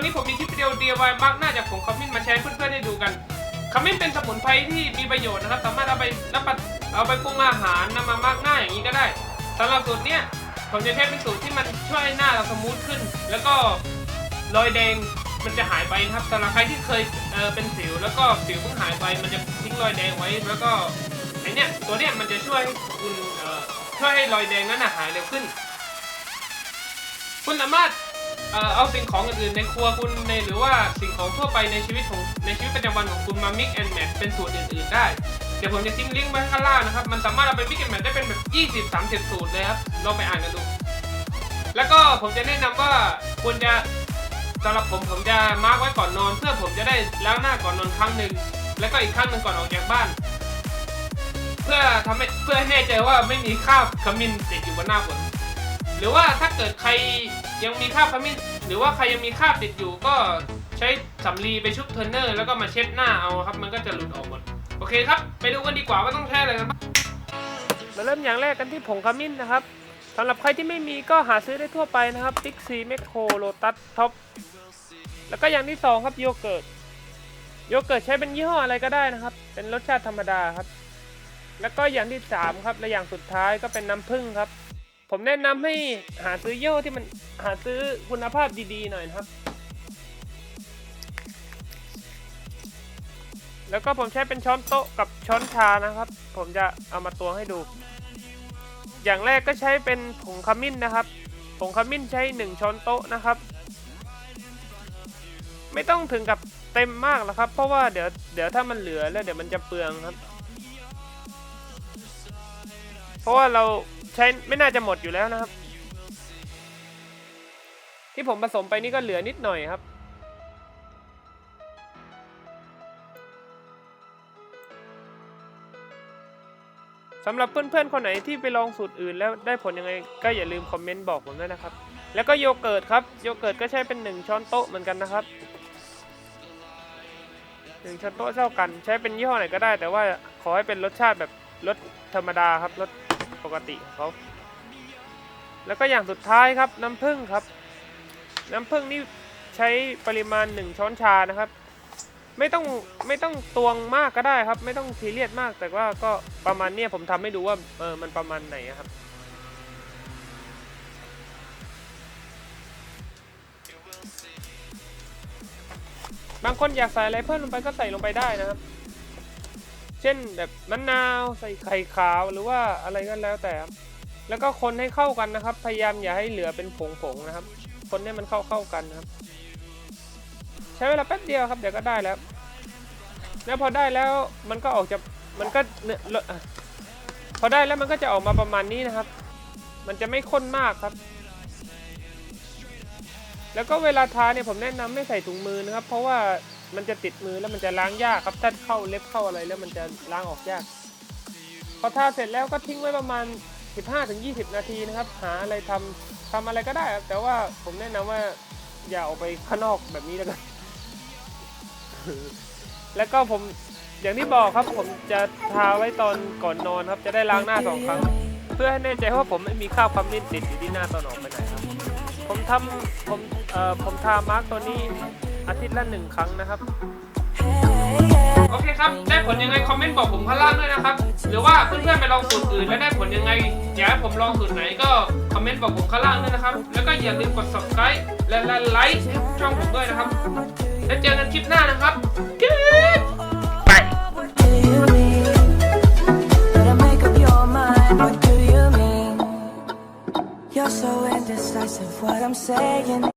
วันนี้ผมมีคลิปวิดีโอ DIY มาร์กหน้าจากผงขมิ้นมาแชร์เพื่อนๆได้ดูกันขมิ้นเป็นสมุนไพรที่มีประโยชน์นะครับ สามารถเอาไปรับประเอาไปปรุงอาหารนำมามาร์กหน้าอย่างนี้ก็ได้สำหรับสูตรเนี้ยผมจะใช้เป็นสูตรที่มันช่วยให้หน้าเราสมูทขึ้น แล้วก็รอยแดงมันจะหายไปนะครับสำหรับใครที่เคยเออเป็นสิว แล้วก็สิวเพิ่งหายไป มันจะทิ้งรอยแดงไว้ แล้วก็ไอเนี้ยตัวเนี้ยมันจะช่วยให้คุณเออช่วยให้รอยแดงนั้นหายเร็วขึ้น คุณสามารถ เอ่อเอาสิ่งของอื่นๆในครัวคุณในหรือว่าสิ่งของทั่วไปในชีวิตของในชีวิตประจำวันของคุณมา mix and match เป็นสูตรอื่นๆได้ เดี๋ยวผมจะทิ้งลิงก์ไว้ข้างล่างนะครับ มันสามารถเอาไป mix and match ได้เป็นแบบ 20 30 สูตรเลยครับ ลองไปอ่านกันดู แล้วก็ผมจะแนะนำว่าควรจะสำหรับผมผมจะมาร์กไว้ก่อนนอน เพื่อผมจะได้ล้างหน้าก่อนนอนครั้งหนึ่งแล้วก็อีกครั้งหนึ่งก่อนออกจากบ้าน เพื่อทำให้เพื่อให้แน่ใจว่าไม่มีคราบขมิ้นติดอยู่บนหน้าผมหรือว่าถ้าเกิดใคร ยังมีคราบขมิ้นหรือว่าใครยังมีคราบติดอยู่ก็ใช้สำลีไปชุบเทนเนอร์แล้วก็มาเช็ดหน้าเอาครับ มันก็จะหลุดออกหมด โอเคครับ ไปดูกันดีกว่าว่าต้องใช้อะไรกันบ้างมาเริ่มอย่างแรกกันที่ผงขมิ้นนะครับสำหรับใครที่ไม่มีก็หาซื้อได้ทั่วไปนะครับบิ๊กซีแมคโครโลตัสท็อปแล้วก็อย่างที่สองครับโยเกิร์ตโยเกิร์ตใช้เป็นยี่ห้ออะไรก็ได้นะครับ เป็นรสชาติธรรมดาครับ แล้วก็อย่างที่สามครับและอย่างสุดท้ายก็เป็นน้ำผึ้งครับ ผมแนะนำให้หาซื้อยี่ห้อที่มันหาซื้อคุณภาพดีๆหน่อยนะครับ แล้วก็ผมใช้เป็นช้อนโต๊ะกับช้อนชานะครับ ผมจะเอามาตวงให้ดู อย่างแรกก็ใช้เป็นผงขมิ้นนะครับ ผงขมิ้นใช้หนึ่งช้อนโต๊ะนะครับ ไม่ต้องถึงกับเต็มมากหรอกครับ เพราะว่าเดี๋ยวเดี๋ยวถ้ามันเหลือแล้วเดี๋ยวมันจะเปลืองครับ เพราะว่าเรา ใช้ไม่น่าจะหมดอยู่แล้วนะครับ ที่ผมผสมไปนี่ก็เหลือนิดหน่อยครับ สำหรับเพื่อนๆคนไหนที่ไปลองสูตรอื่นแล้วได้ผลยังไงก็อย่าลืมคอมเมนต์บอกผมด้วยนะครับ แล้วก็โยเกิร์ตครับ โยเกิร์ตก็ใช้เป็น 1 ช้อนโต๊ะเหมือนกันนะครับ1ช้อนโต๊ะเท่ากัน ใช้เป็นยี่ห้อไหนก็ได้ แต่ว่าขอให้เป็นรสชาติแบบรสธรรมดาครับรส ปกติของเขาแล้วก็อย่างสุดท้ายครับน้ำผึ้งครับ น้ำผึ้งนี่ใช้ปริมาณ 1 ช้อนชานะครับ ไม่ต้องไม่ต้องตวงมากก็ได้ครับ ไม่ต้องซีเรียสมาก แต่ว่าก็ประมาณเนี้ยผมทำให้ดูว่าเออมันประมาณไหนครับบางคนอยากใส่อะไรเพิ่มลงไปก็ใส่ลงไปได้นะครับ เช่นแบบมะนาวใส่ไข่ขาวหรือว่าอะไรก็แล้วแต่ครับแล้วก็คนให้เข้ากันนะครับ พยายามอย่าให้เหลือเป็นผงๆนะครับ คนให้มันเข้าเข้ากันนะครับ ใช้เวลาแป๊บเดียวครับเดี๋ยวก็ได้แล้ว แล้วพอได้แล้วมันก็ออกจะมันก็เนื้อเลอะอะพอได้แล้วมันก็จะออกมาประมาณนี้นะครับ มันจะไม่ข้นมากครับ แล้วก็เวลาทาเนี่ยผมแนะนำไม่ใส่ถุงมือนะครับ เพราะว่า มันจะติดมือแล้วมันจะล้างยากครับถ้าเข้าเล็บเข้าอะไรแล้วมันจะล้างออกยากพอทาเสร็จแล้วก็ทิ้งไว้ประมาณ 15-20 นาทีนะครับ หาอะไรทำทำอะไรก็ได้ครับแต่ว่าผมแนะนำว่าอย่าออกไปข้างนอกแบบนี้แล้วกันแล้วก็ผมอย่างที่บอกครับผมจะทาไว้ตอนก่อนนอนครับ จะได้ล้างหน้าสองครั้ง เพื่อให้แน่ใจว่าผมไม่มีคราบความนิ่นติดอยู่ที่หน้าตอนออกไปไหนครับ ผมทำผมเอ่อผมทามาร์กตัวนี้ อาทิตย์ละหนึ่งครั้งนะครับ โอเคครับ ได้ผลยังไงคอมเมนต์บอกผมข้างล่างด้วยนะครับ หรือว่าเพื่อนๆไปลองสูตรอื่นแล้วได้ผลยังไงอยากให้ผมลองสูตรไหนก็คอมเมนต์บอกผมข้างล่างด้วยนะครับ แล้วก็อย่าลืมกด subscribe และไลค์ช่องผมด้วยนะครับ แล้วเจอกันคลิปหน้านะครับ Good What do you mean? Better make up your mind. What do you mean? You're so indecisive. What I'm saying